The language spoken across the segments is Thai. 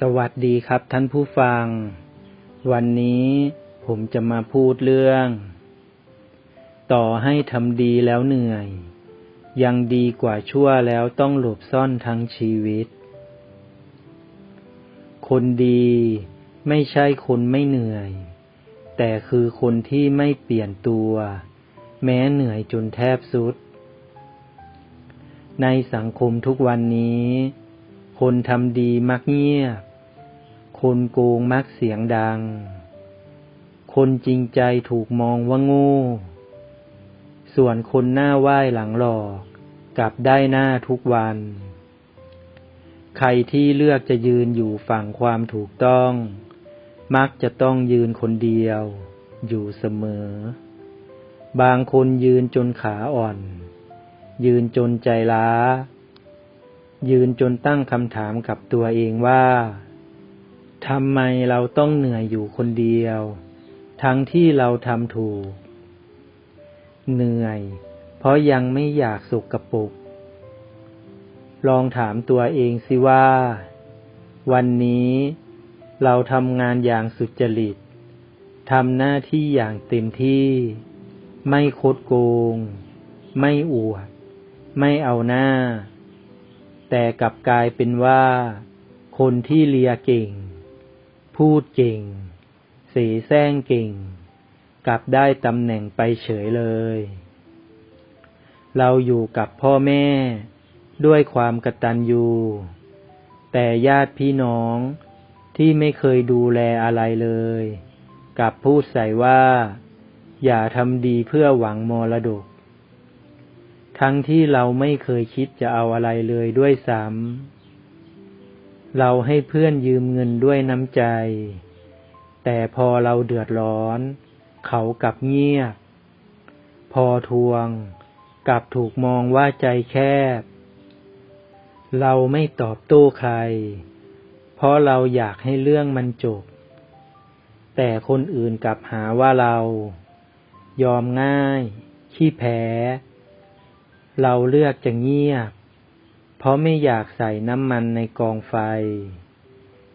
สวัสดีครับท่านผู้ฟัง วันนี้ผมจะมาพูดเรื่อง ต่อให้ทำดีแล้วเหนื่อย ยังดีกว่าชั่วแล้วต้องหลบซ่อนทั้งชีวิต คนดีไม่ใช่คนไม่เหนื่อย แต่คือคนที่ไม่เปลี่ยนตัว แม้เหนื่อยจนแทบสุด ในสังคมทุกวันนี้คนทำดีมักเงียบ คนโกงมักเสียงดัง คนจริงใจถูกมองว่าโง่ ส่วนคนหน้าไหว้หลังหลอก กลับได้หน้าทุกวัน ใครที่เลือกจะยืนอยู่ฝั่งความถูกต้อง มักจะต้องยืนคนเดียว อยู่เสมอ บางคนยืนจนขาอ่อน ยืนจนใจล้า ยืนจนตั้งคำถามกับตัวเองว่า ทำไมเราต้องเหนื่อยอยู่คนเดียว ทั้งที่เราทำถูก เหนื่อย เพราะยังไม่อยากสุกกระปุก ลองถามตัวเองสิว่า วันนี้เราทำงานอย่างสุจริตทำหน้าที่อย่างเต็มที่ ไม่คดโกง ไม่อวด ไม่เอาหน้า แต่กลับกลายเป็นว่า คนที่เลียเก่ง พูดเก่งเสแสร้งเก่ง กลับได้ตำแหน่งไปเฉยเลย เราอยู่กับพ่อแม่ ด้วยความกตัญญูแต่ญาติพี่น้องที่ไม่เคยดูแลอะไรเลย กลับพูดใส่ว่า อย่าทำดีเพื่อหวังมรดก ทั้งที่เราไม่เคยคิดจะเอาอะไรเลยด้วยซ้ำ เราให้เพื่อนยืมเงินด้วยน้ำใจ แต่พอเราเดือดร้อน เขากลับเงียบ พอทวง กลับถูกมองว่าใจแคบ เราไม่ตอบโต้ใคร เพราะเราอยากให้เรื่องมันจบ แต่คนอื่นกลับหาว่าเรา ยอมง่าย ขี้แพ้ เราเลือกจะเงียบ ราะไม่อยากใส่น้ำมันในกองไฟ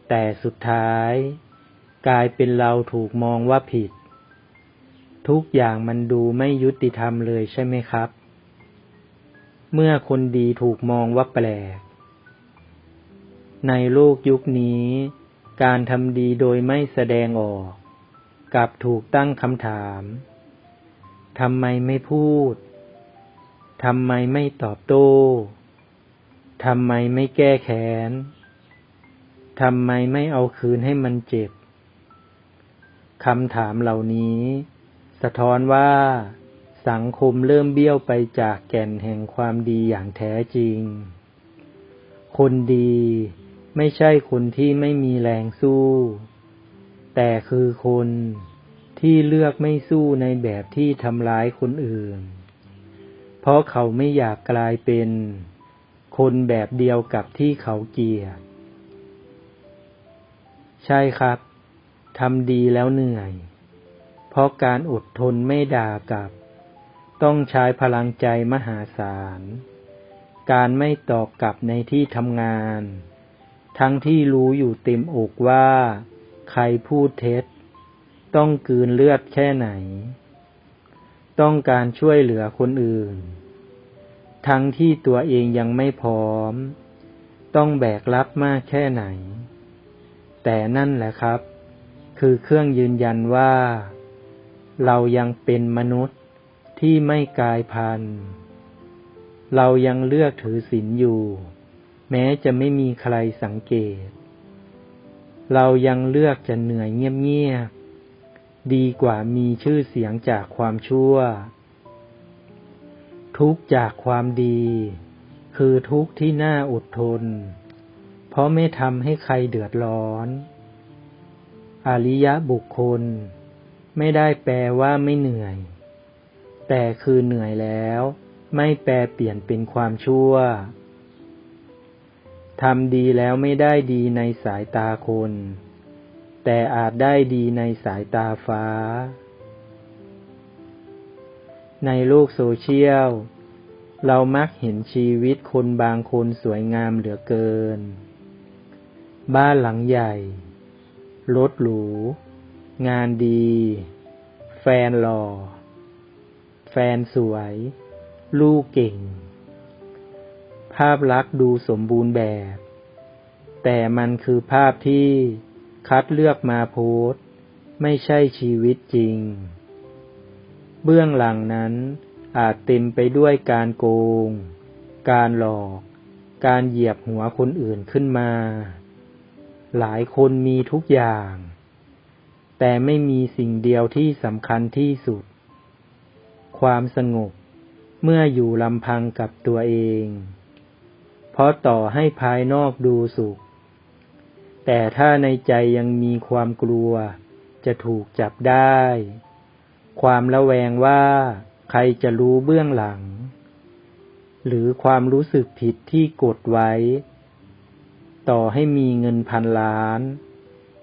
แต่สุดท้าย กลายเป็นเราถูกมองว่าผิด ทุกอย่างมันดูไม่ยุติธรรมเลยใช่ไหมครับ เมื่อคนดีถูกมองว่าแปลก ในโลกยุคนี้ การทำดีโดยไม่แสดงออก กลับถูกตั้งคำถามทำไมไม่พูด ทำไมไม่ตอบโต้ ทำไมไม่แก้แค้น ทำไมไม่เอาคืนให้มันเจ็บ คำถามเหล่านี้ สะท้อนว่า สังคมเริ่มเบี้ยวไปจากแก่นแห่งความดีอย่างแท้จริง คนดีไม่ใช่คนที่ไม่มีแรงสู้ แต่คือคนที่เลือกไม่สู้ในแบบที่ทำร้ายคนอื่น เพราะเขาไม่อยากกลายเป็น คนแบบเดียวกับที่เขาเกียดใช่ครับ ทำดีแล้วเหนื่อย เพราะการอดทนไม่ด่ากลับ ต้องใช้พลังใจมหาศาล การไม่ตอบกลับในที่ทำงาน ทั้งที่รู้อยู่เต็มอกว่า ใครพูดเท็จ ต้องกืนเลือดแค่ไหน ต้องการช่วยเหลือคนอื่น ทั้งที่ตัวเองยังไม่พร้อม ต้องแบกรับมากแค่ไหน แต่นั่นแหละครับ คือเครื่องยืนยันว่า เรายังเป็นมนุษย์ที่ไม่กลายพันธุ์ เรายังเลือกถือศีลอยู่ แม้จะไม่มีใครสังเกต เรายังเลือกจะเหนื่อยเงียบๆดีกว่ามีชื่อเสียงจากความชั่ว ทุกข์จากความดี คือทุกข์ที่น่าอดทน เพราะไม่ทำให้ใครเดือดร้อน อริยะบุคคล ไม่ได้แปลว่าไม่เหนื่อย แต่คือเหนื่อยแล้ว ไม่แปลเปลี่ยนเป็นความชั่วทำดีแล้วไม่ได้ดีในสายตาคน แต่อาจได้ดีในสายตาฟ้า ในโลกโซเชียล เรามักเห็นชีวิตคนบางคนสวยงามเหลือเกิน บ้านหลังใหญ่ รถหรู งานดี แฟนหล่อ แฟนสวย ลูกเก่ง ภาพลักษณ์ดูสมบูรณ์แบบ แต่มันคือภาพที่คัดเลือกมาโพสต์ไม่ใช่ชีวิตจริง เบื้องหลังนั้นอาจเต็มไปด้วยการโกง การหลอก การเหยียบหัวคนอื่นขึ้นมา หลายคนมีทุกอย่าง แต่ไม่มีสิ่งเดียวที่สำคัญที่สุด ความสงบเมื่ออยู่ลำพังกับตัวเอง เพราะต่อให้ภายนอกดูสุข แต่ถ้าในใจยังมีความกลัวจะถูกจับได้ ความระแวงว่าใครจะรู้เบื้องหลัง หรือความรู้สึกผิดที่กดไว้ ต่อให้มีเงินพันล้าน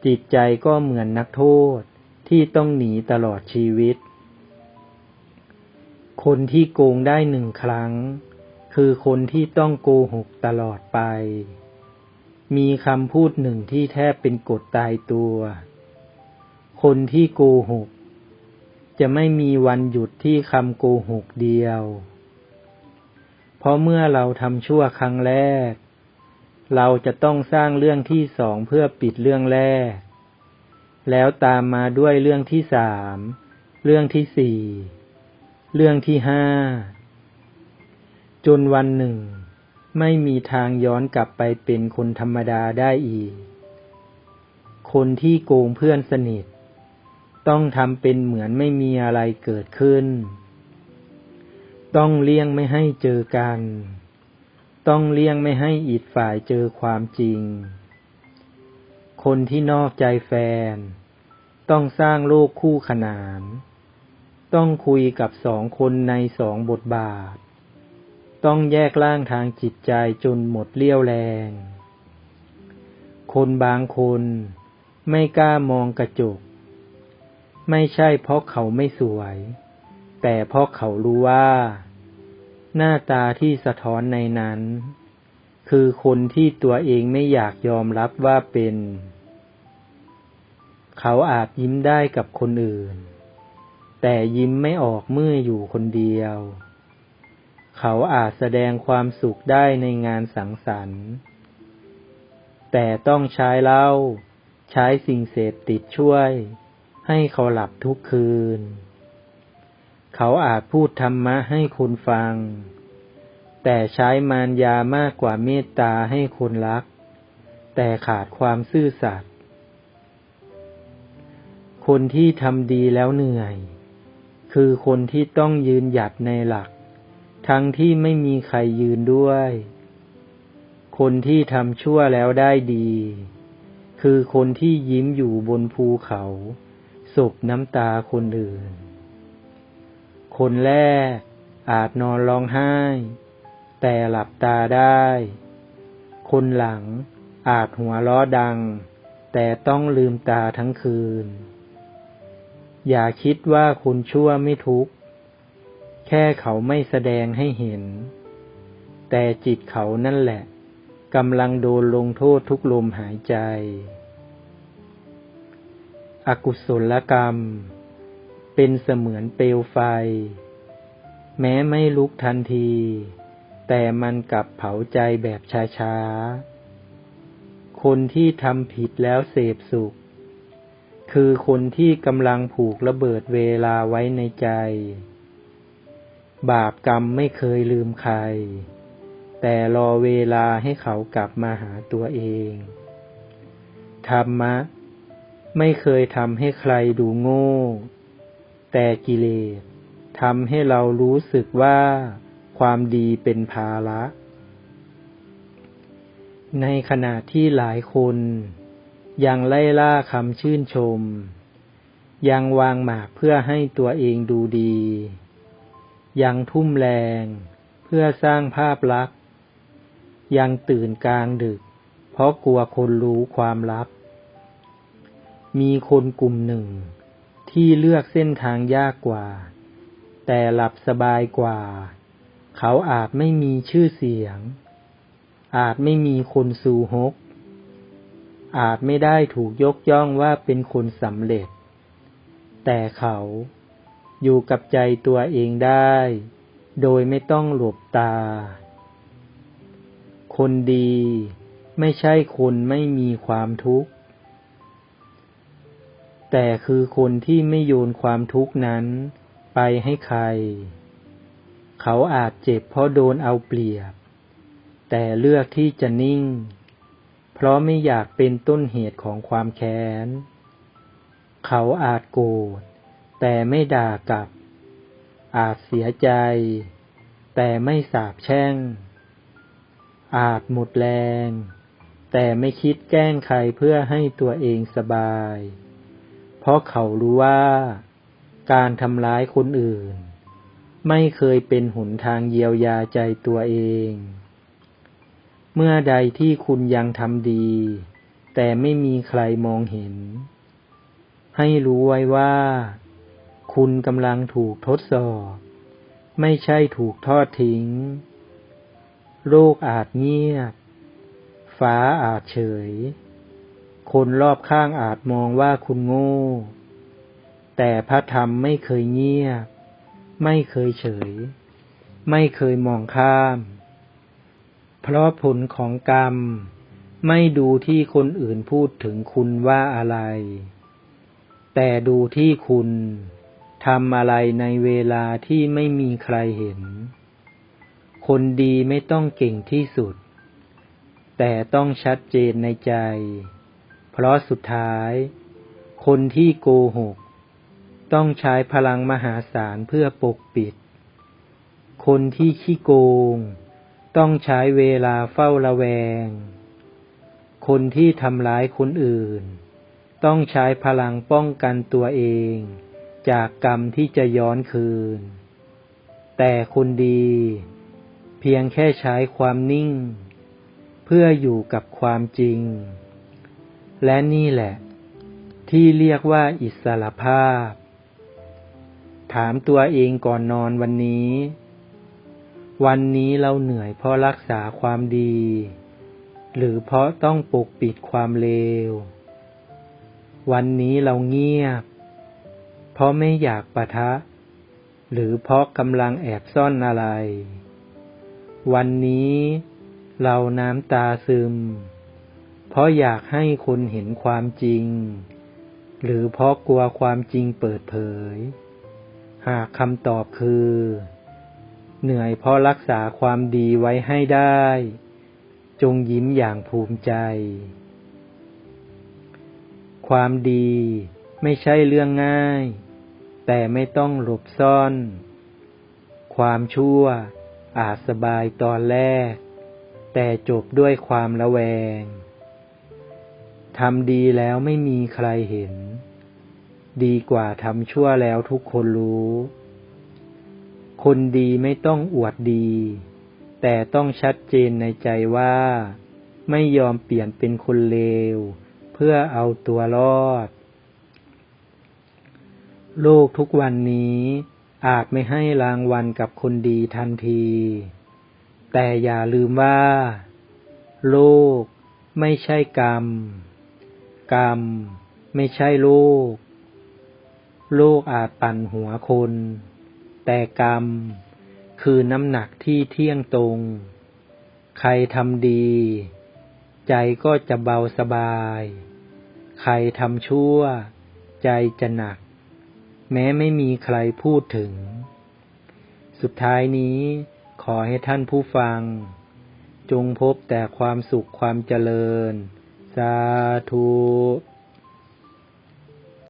จิตใจก็เหมือนนักโทษที่ต้องหนีตลอดชีวิต คนที่โกงได้หนึ่งครั้ง คือคนที่ต้องโกหกตลอดไป มีคำพูดหนึ่งที่แทบเป็นกฎตายตัว คนที่โกหก จะไม่มีวันหยุดที่คำโกหกเดียว เพราะเมื่อเราทำชั่วครั้งแรก เราจะต้องสร้างเรื่องที่สองเพื่อปิดเรื่องแรก แล้วตามมาด้วยเรื่องที่สาม เรื่องที่สี่ เรื่องที่ห้า จนวันหนึ่ง ไม่มีทางย้อนกลับไปเป็นคนธรรมดาได้อีก คนที่โกงเพื่อนสนิท ต้องทำเป็นเหมือนไม่มีอะไรเกิดขึ้น ต้องเลี่ยงไม่ให้เจอกัน ต้องเลี่ยงไม่ให้อีกฝ่ายเจอความจริง คนที่นอกใจแฟน ต้องสร้างโลกคู่ขนาน ต้องคุยกับสองคนในสองบทบาท ต้องแยกล่างทางจิตใจจนหมดเลี้ยวแรง คนบางคนไม่กล้ามองกระจก ไม่ใช่เพราะเขาไม่สวย แต่เพราะเขารู้ว่า หน้าตาที่สะท้อนในนั้น คือคนที่ตัวเองไม่อยากยอมรับว่าเป็น เขาอาจยิ้มได้กับคนอื่น แต่ยิ้มไม่ออกเมื่ออยู่คนเดียว เขาอาจแสดงความสุขได้ในงานสังสรรค์ แต่ต้องใช้เหล้าใช้สิ่งเสพติดช่วย ให้เขาหลับทุกคืน เขาอาจพูดธรรมะให้คนฟัง แต่ใช้มารยามากกว่าเมตตาให้คนรัก แต่ขาดความซื่อสัตย์ คนที่ทำดีแล้วเหนื่อย คือคนที่ต้องยืนหยัดในหลัก ทั้งที่ไม่มีใครยืนด้วย คนที่ทำชั่วแล้วได้ดี คือคนที่ยิ้มอยู่บนภูเขา ศพน้ำตาคนอื่น คนแรกอาจนอนร้องไห้ แต่หลับตาได้ คนหลังอาจหัวล้อดัง แต่ต้องลืมตาทั้งคืน อย่าคิดว่าคนชั่วไม่ทุกข์ แค่เขาไม่แสดงให้เห็น แต่จิตเขานั่นแหละกำลังโดนลงโทษทุกลมหายใจ อกุศลกรรม เป็นเสมือนเปลวไฟ แม้ไม่ลุกทันที แต่มันกลับเผาใจแบบช้าๆ คนที่ทำผิดแล้วเสพสุข คือคนที่กำลังผูกระเบิดเวลาไว้ในใจ บาปกรรมไม่เคยลืมใคร แต่รอเวลาให้เขากลับมาหาตัวเอง ธรรมะ ไม่เคยทำให้ใครดูโง่ แต่กิเลสทำให้เรารู้สึกว่าความดีเป็นภาระ ในขณะที่หลายคน ยังไล่ล่าคำชื่นชม ยังวางหมากเพื่อให้ตัวเองดูดี ยังทุ่มแรงเพื่อสร้างภาพลักษณ์ ยังตื่นกลางดึก เพราะกลัวคนรู้ความลับ มีคนกลุ่มหนึ่ง ที่เลือกเส้นทางยากกว่า แต่หลับสบายกว่า เขาอาจไม่มีชื่อเสียง อาจไม่มีคนสูฮก อาจไม่ได้ถูกยกย่องว่าเป็นคนสำเร็จ แต่เขาอยู่กับใจตัวเองได้ โดยไม่ต้องหลบตา คนดีไม่ใช่คนไม่มีความทุกข์ แต่คือคนที่ไม่โยนความทุกข์นั้น ไปให้ใคร เขาอาจเจ็บเพราะโดนเอาเปรียบ แต่เลือกที่จะนิ่ง เพราะไม่อยากเป็นต้นเหตุของความแค้น เขาอาจโกรธแต่ไม่ด่ากลับ อาจเสียใจ แต่ไม่สาบแช่ง อาจหมดแรง แต่ไม่คิดแกล้งใครเพื่อให้ตัวเองสบาย เพราะเขารู้ว่าการทำร้ายคนอื่น ไม่เคยเป็นหนทางเยียวยาใจตัวเอง เมื่อใดที่คุณยังทำดี แต่ไม่มีใครมองเห็น ให้รู้ไว้ว่า คุณกำลังถูกทดสอบ ไม่ใช่ถูกทอดทิ้งโรคอาจเงียบ ฟ้าอาจเฉย คนรอบข้างอาจมองว่าคุณโง่ แต่พระธรรมไม่เคยเงียบ ไม่เคยเฉย ไม่เคยมองข้าม เพราะผลของกรรม ไม่ดูที่คนอื่นพูดถึงคุณว่าอะไร แต่ดูที่คุณทำอะไรในเวลาที่ไม่มีใครเห็น คนดีไม่ต้องเก่งที่สุด แต่ต้องชัดเจนในใจ เพราะสุดท้าย คนที่โกหก ต้องใช้พลังมหาศาลเพื่อปกปิด คนที่ขี้โกง ต้องใช้เวลาเฝ้าระแวง คนที่ทำร้ายคนอื่น ต้องใช้พลังป้องกันตัวเอง จากกรรมที่จะย้อนคืน แต่คนดี เพียงแค่ใช้ความนิ่ง เพื่ออยู่กับความจริง และนี่แหละ ที่เรียกว่าอิสรภาพ ถามตัวเองก่อนนอนวันนี้ วันนี้เราเหนื่อยเพราะรักษาความดี หรือเพราะต้องปกปิดความเลว วันนี้เราเงียบ เพราะไม่อยากปะทะ หรือเพราะกำลังแอบซ่อนอะไร วันนี้เราน้ำตาซึม ราะอยากให้คนเห็นความจริง หรือเพราะกลัวความจริงเปิดเผย หากคำตอบคือ เหนื่อยเพราะรักษาความดีไว้ให้ได้ จงยิ้มอย่างภูมิใจ ความดีไม่ใช่เรื่องง่าย แต่ไม่ต้องหลบซ่อน ความชั่วอาจสบายตอนแรก แต่จบด้วยความระแวง ทำดีแล้วไม่มีใครเห็น ดีกว่าทำชั่วแล้วทุกคนรู้ คนดีไม่ต้องอวดดี แต่ต้องชัดเจนในใจว่า ไม่ยอมเปลี่ยนเป็นคนเลว เพื่อเอาตัวรอด โลกทุกวันนี้อาจไม่ให้รางวัลกับคนดีทันที แต่อย่าลืมว่า โลกไม่ใช่กรรม กรรม ไม่ใช่โลกโลกอาจปั่นหัวคน แต่กรรม คือน้ำหนักที่เที่ยงตรง ใครทำดี ใจก็จะเบาสบาย ใครทำชั่ว ใจจะหนัก แม้ไม่มีใครพูดถึง สุดท้ายนี้ขอให้ท่านผู้ฟัง จงพบแต่ความสุขความเจริญาธุ